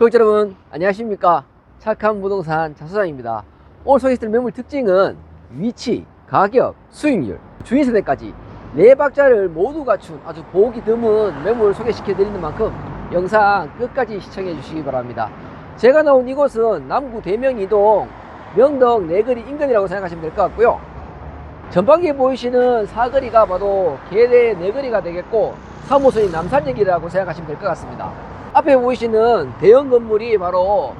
구독자 여러분 안녕하십니까? 착한 부동산 자소장입니다. 오늘 소개해드릴 매물 특징은 위치, 가격, 수익률, 주인세대까지 네 박자를 모두 갖춘 아주 보기 드문 매물을 소개시켜 드리는 만큼 영상 끝까지 시청해 주시기 바랍니다. 제가 나온 이곳은 남구 대명이동 명덕 네거리 인근이라고 생각하시면 될 것 같고요. 전방에 보이시는 사거리가 바로 계대 네거리가 되겠고 3호선이 남산역이라고 생각하시면 될 것 같습니다 앞에 보이시는 대형 건물이 바로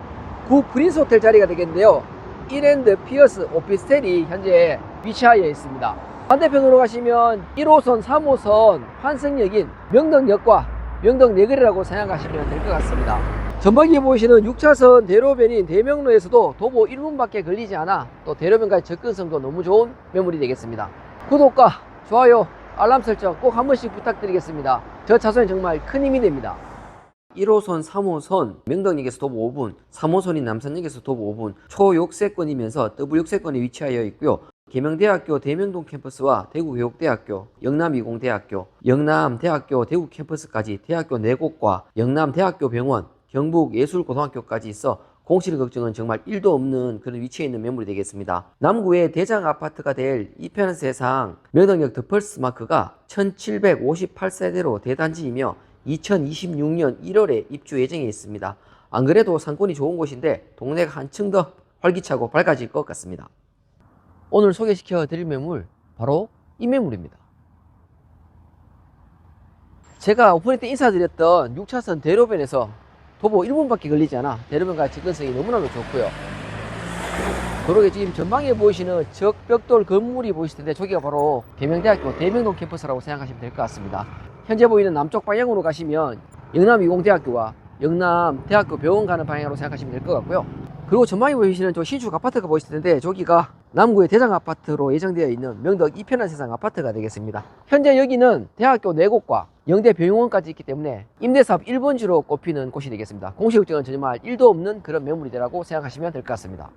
구 프린스 호텔 자리가 되겠는데요. 이랜드 피어스 오피스텔이 현재 위치하여 있습니다. 반대편으로 가시면 1호선, 3호선 환승역인 명덕역과 명덕내거리라고 생각하시면 될 것 같습니다. 전방에 보이시는 6차선 대로변인 대명로에서도 도보 1분밖에 걸리지 않아 또 대로변까지 접근성도 너무 좋은 매물이 되겠습니다. 구독과 좋아요, 알람 설정 꼭 한 번씩 부탁드리겠습니다. 저 차선이 정말 큰 힘이 됩니다. 1호선, 3호선, 명덕역에서 도보 5분, 3호선인 남산역에서 도보 5분, 초육세권이면서 더블육세권에 위치하여 있고요. 계명대학교 대명동 캠퍼스와 대구교육대학교, 영남이공대학교, 영남대학교 대구 캠퍼스까지 대학교 4곳과 영남대학교 병원, 경북예술고등학교까지 있어 공실 걱정은 정말 1도 없는 그런 위치에 있는 매물이 되겠습니다. 남구의 대장 아파트가 될 이편 세상 명덕역 더펄스 마크가 1758세대로 대단지이며 2026년 1월에 입주 예정에 있습니다. 안 그래도 상권이 좋은 곳인데 동네가 한층 더 활기차고 밝아질 것 같습니다. 오늘 소개시켜 드릴 매물 바로 이 매물입니다. 제가 오프닝 때 인사드렸던 6차선 대로변에서 도보 1분밖에 걸리지 않아 대로변과 접근성이 너무나도 좋고요. 도로에 지금 전방에 보이시는 적벽돌 건물이 보이실 텐데 저기가 바로 대명대학교 대명동 캠퍼스라고 생각하시면 될 것 같습니다. 현재 보이는 남쪽 방향으로 가시면 영남이공대학교와 영남대학교 병원 가는 방향으로 생각하시면 될 것 같고요. 그리고 전방에 보이시는 저 신축 아파트가 보이실 텐데 저기가 남구의 대장 아파트로 예정되어 있는 명덕 이편한 세상 아파트가 되겠습니다. 현재 여기는 대학교 4곳과 영대 병원까지 있기 때문에 임대사업 1번지로 꼽히는 곳이 되겠습니다. 공시걱정은 정말 1도 없는 그런 매물이라고 생각하시면 될 것 같습니다.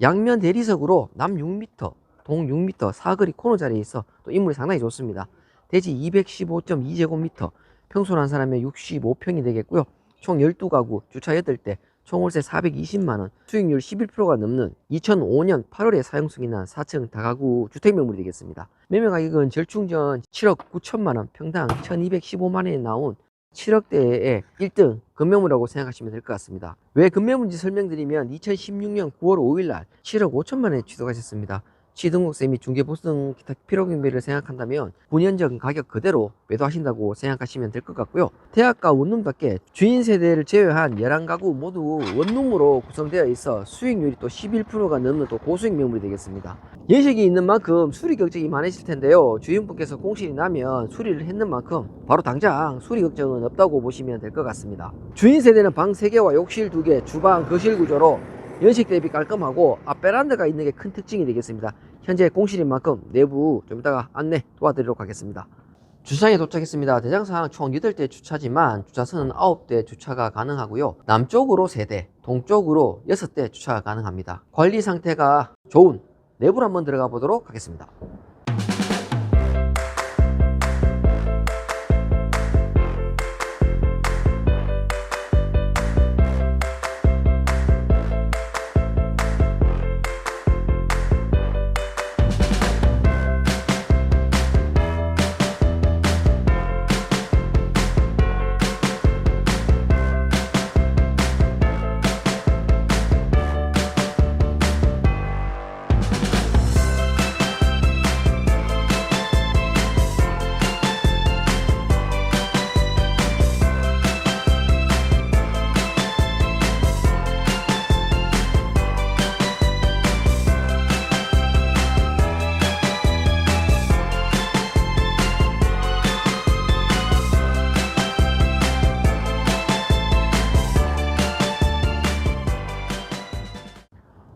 양면 대리석으로 남 6m, 동 6m 사거리 코너 자리에 있어 또 인물이 상당히 좋습니다. 대지 215.2제곱미터, 평수로 한 사람의 65평이 되겠고요. 총 12가구, 주차 8대, 총 월세 420만원, 수익률 11%가 넘는 2005년 8월에 사용승이 난 4층 다가구 주택 매물이 되겠습니다. 매매 가격은 절충전 7억 9천만원, 평당 1215만원에 나온 7억대의 1등 금매물이라고 생각하시면 될 것 같습니다. 왜 금매물인지 설명드리면 2016년 9월 5일날 7억 5천만원에 취득하셨습니다. 취등록세 및 중개보증 기타 필요 경비를 생각한다면 9년 전 가격 그대로 매도하신다고 생각하시면 될 것 같고요. 대학가 원룸답게 주인 세대를 제외한 11가구 모두 원룸으로 구성되어 있어 수익률이 또 11%가 넘는 또 고수익 매물이 되겠습니다. 연식이 있는 만큼 수리 걱정이 많으실 텐데요. 주인분께서 공실이 나면 수리를 했는 만큼 바로 당장 수리 걱정은 없다고 보시면 될 것 같습니다. 주인 세대는 방 3개와 욕실 2개, 주방, 거실 구조로 연식 대비 깔끔하고 앞베란다가 있는 게 큰 특징이 되겠습니다. 현재 공실인 만큼 내부 좀 이따가 안내 도와드리도록 하겠습니다. 주차장에 도착했습니다. 대장상 총 8대 주차지만 주차선은 9대 주차가 가능하고요. 남쪽으로 3대, 동쪽으로 6대 주차가 가능합니다. 관리 상태가 좋은 내부로 한번 들어가 보도록 하겠습니다.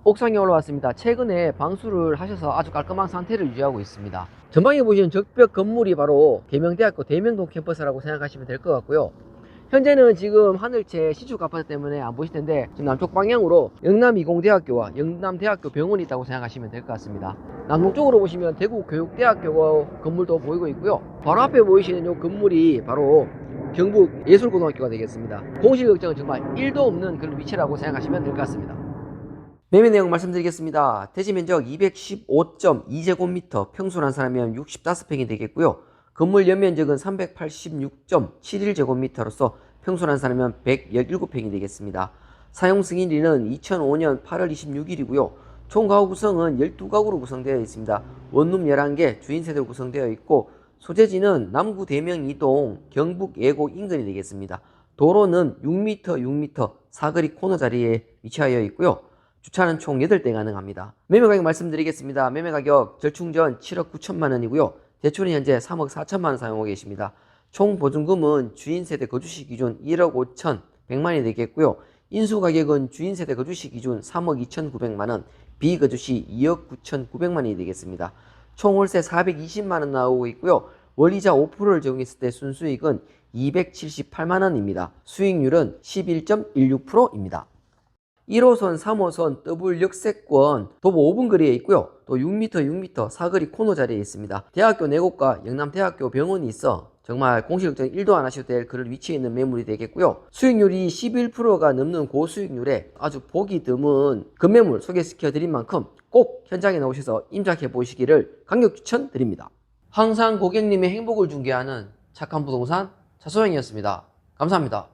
옥상에 올라왔습니다. 최근에 방수를 하셔서 아주 깔끔한 상태를 유지하고 있습니다. 전방에 보시는 적벽 건물이 바로 계명대학교 대명동 캠퍼스라고 생각하시면 될 것 같고요. 현재는 지금 하늘채 시축 아파트 때문에 안 보실 텐데 지금 남쪽 방향으로 영남이공대학교와 영남대학교 병원이 있다고 생각하시면 될 것 같습니다. 남동쪽으로 보시면 대구교육대학교 건물도 보이고 있고요. 바로 앞에 보이시는 이 건물이 바로 경북 예술고등학교가 되겠습니다. 공실 걱정은 정말 1도 없는 그런 위치라고 생각하시면 될 것 같습니다. 매매 내용 말씀드리겠습니다. 대지 면적 215.2제곱미터, 평수란 사람이 면 65평이 되겠고요. 건물 연면적은 386.71제곱미터로서 평수란 사람이 면 117평이 되겠습니다. 사용 승인일은 2005년 8월 26일이고요. 총 가구 구성은 12가구로 구성되어 있습니다. 원룸 11개, 주인 세대로 구성되어 있고 소재지는 남구 대명 이동 경북 예고 인근이 되겠습니다. 도로는 6m, 6m 사거리 코너 자리에 위치하여 있고요. 주차는 총 8대 가능합니다. 매매 가격 말씀드리겠습니다. 매매 가격 절충전 7억 9천만 원이고요. 대출은 현재 3억 4천만 원 사용하고 계십니다. 총 보증금은 주인 세대 거주시 기준 1억 5천 100만 원이 되겠고요. 인수 가격은 주인 세대 거주시 기준 3억 2천 9백만 원, 비거주시 2억 9천 9백만 원이 되겠습니다. 총 월세 420만 원 나오고 있고요. 원리자 5%를 적용했을 때 순수익은 278만 원입니다. 수익률은 11.16%입니다. 1호선, 3호선 더블 역세권 도보 5분 거리에 있고요. 또 6m, 6m 사거리 코너 자리에 있습니다. 대학교 4곳과 영남대학교 병원이 있어 정말 공시걱정 1도 안 하셔도 될 그런 위치에 있는 매물이 되겠고요. 수익률이 11%가 넘는 고수익률에 아주 보기 드문 급매물 소개시켜 드린 만큼 꼭 현장에 나오셔서 임작해 보시기를 강력 추천드립니다. 항상 고객님의 행복을 중개하는 착한 부동산 차소영이었습니다. 감사합니다.